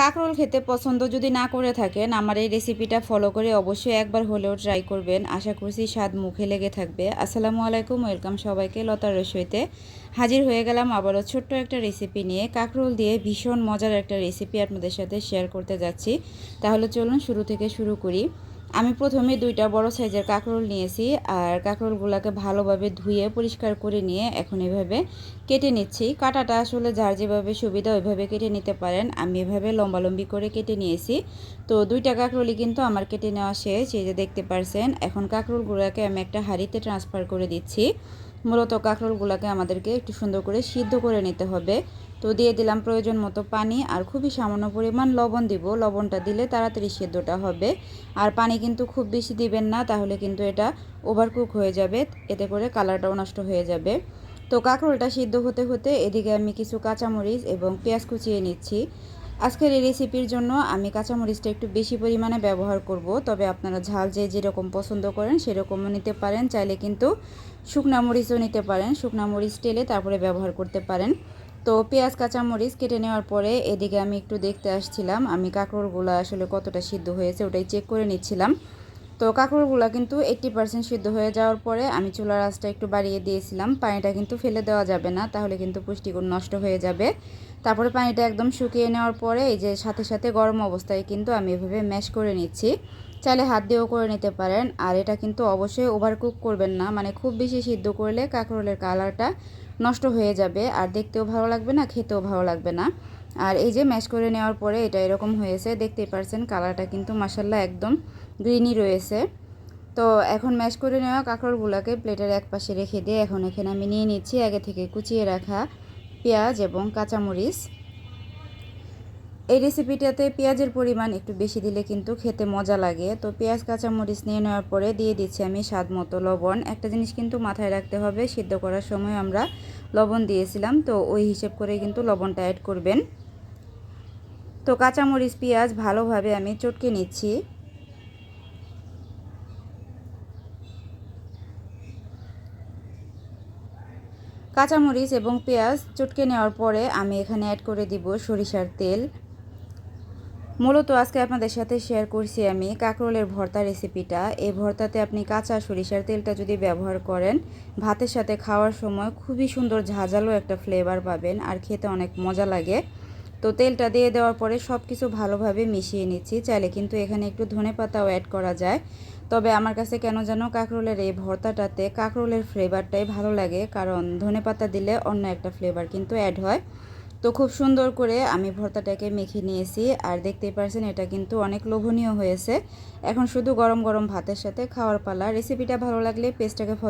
কাঁকরোল খেতে পছন্দ যদি না করে থাকেন, আমার এই রেসিপিটা ফলো করে অবশ্যই একবার হলেও ট্রাই করবেন। আশা করছি স্বাদ মুখে লেগে থাকবে। আসসালামু আলাইকুম ওয়েলকাম সবাইকে লতার রসইতে। হাজির হয়ে গেলাম আবারও ছোট্ট একটা রেসিপি নিয়ে। কাঁকরোল দিয়ে ভীষণ মজার একটা রেসিপি আপনাদের সাথে শেয়ার করতে যাচ্ছি। তাহলে চলুন শুরু থেকে শুরু করি। আমি প্রথমে দুইটা বড় সাইজের কাঁকরোল নিয়েছি আর কাঁকরোলগুলোকে ভালোভাবে ধুয়ে পরিষ্কার করে নিয়ে এখন এভাবে কেটে নিচ্ছি। কাটাটা আসলে যার যেভাবে সুবিধা ওইভাবে কেটে নিতে পারেন। আমি এভাবে লম্বালম্বি করে কেটে নিয়েছি। তো দুইটা কাঁকরোলই কিন্তু আমার কেটে নেওয়া শেষ। এই যে দেখতে পারছেন, এখন কাঁকরোলগুলোকে আমি একটা হাঁড়িতে ট্রান্সফার করে দিচ্ছি। মূলত কাঁকরোলগুলোকে আমাদেরকে একটু সুন্দর করে সিদ্ধ করে নিতে হবে। তো দিয়ে দিলাম প্রয়োজন মতো পানি আর খুবই সামান্য পরিমাণ লবণ দিব। লবণটা দিলে তাড়াতাড়ি সেদ্ধটা হবে। আর পানি কিন্তু খুব বেশি দিবেন না, তাহলে কিন্তু এটা ওভারকুক হয়ে যাবে। এতে করে কালারটাও নষ্ট হয়ে যাবে। তো কাঁকরোলটা সিদ্ধ হতে হতে এদিকে আমি কিছু কাঁচামরিচ এবং পেঁয়াজ কুচিয়ে নিচ্ছি। আজকের এই রেসিপির জন্য আমি কাঁচামরিচটা একটু বেশি পরিমাণে ব্যবহার করব। তবে আপনারা ঝাল যে যেরকম পছন্দ করেন সেরকমও নিতে পারেন। চাইলে কিন্তু শুকনা মরিচও নিতে পারেন। শুকনা মরিচ টেলে তারপরে ব্যবহার করতে পারেন। তো পেঁয়াজ, কাঁচামরিচ কেটে নেওয়ার পরে এদিকে আমি একটু দেখতে আসছিলাম। আমি কাঁকড়গুলো আসলে কতটা সিদ্ধ হয়েছে ওটাই চেক করে নিচ্ছিলাম। তো কাঁকড়গুলো কিন্তু এইট্টি পার্সেন্ট সিদ্ধ হয়ে যাওয়ার পরে আমি চুলার আঁচটা একটু বাড়িয়ে দিয়েছিলাম। পানিটা কিন্তু ফেলে দেওয়া যাবে না, তাহলে কিন্তু পুষ্টিগুণ নষ্ট হয়ে যাবে। তারপরে পানিটা একদম শুকিয়ে নেওয়ার পরে এই যে সাথে সাথে গরম অবস্থায় কিন্তু আমি এভাবে ম্যাশ করে নিচ্ছি। চাইলে হাত দিয়েও করে নিতে পারেন, আর এটা কিন্তু অবশ্যই ওভারকুক করবেন না। মানে খুব বেশি সিদ্ধ করলে কাঁকরোলের কালারটা নষ্ট হয়ে যাবে, আর দেখতেও ভালো লাগবে না, খেতেও ভালো লাগবে না। আর এই যে ম্যাশ করে নেওয়ার পরে এটা এরকম হয়েছে, দেখতেই পারছেন কালারটা কিন্তু মাসাল্লাহ একদম গ্রিনই রয়েছে। তো এখন ম্যাশ করে নেওয়া কাঁকড়গুলোকে প্লেটের এক পাশে রেখে দিয়ে এখন এখানে আমি নিয়ে নিচ্ছি আগে থেকে কুচিয়ে রাখা পেঁয়াজ এবং কাঁচামরিচ। এই রেসিপিটাতে পেঁয়াজের পরিমাণ একটু বেশি দিলে কিন্তু খেতে মজা লাগে। তো পেঁয়াজ, কাঁচামরিচ নিয়ে নেওয়ার পরে দিয়ে দিচ্ছি আমি স্বাদ মতো লবণ। একটা জিনিস কিন্তু মাথায় রাখতে হবে, সিদ্ধ করার সময় আমরা লবণ দিয়েছিলাম, তো ওই হিসেব করে কিন্তু লবণটা অ্যাড করবেন। তো কাঁচামরিচ, পেঁয়াজ ভালোভাবে আমি চটকে নিচ্ছি। কাঁচামরিচ এবং পেঁয়াজ চটকে নেওয়ার পরে আমি এখানে অ্যাড করে দিব সরিষার তেল। মূলত আজকে আপনাদের সাথে শেয়ার করছি আমি কাঁকরোলের ভর্তা রেসিপিটা এই ভর্তাতে আপনি কাঁচা সরিষার তেলটা যদি ব্যবহার করেন, ভাতের সাথে খাওয়ার সময় খুবই সুন্দর ঝাঁঝালো একটা ফ্লেভার পাবেন আর খেতে অনেক মজা লাগে। তো তেলটা দিয়ে দেওয়ার পরে সব কিছু ভালোভাবে মিশিয়ে নিচ্ছি। চাইলে কিন্তু এখানে একটু ধনে পাতাও অ্যাড করা যায়। তবে আমার কাছে কেন যেন কাঁকরোলের এই ভর্তাটাতে কাঁকরোলের ফ্লেভারটাই ভালো লাগে, কারণ ধনে পাতা দিলে অন্য একটা ফ্লেভার কিন্তু অ্যাড হয়। তো খুব সুন্দর করে আমি ভর্তাটাকে মেখে নিয়েছি, আর দেখতেই পারছেন এটা কিন্তু অনেক লোভনীয় হয়েছে। এখন শুধু গরম গরম ভাতের সাথে খাওয়ার পালা। রেসিপিটা ভালো লাগলে পেস্টটাকে ফলো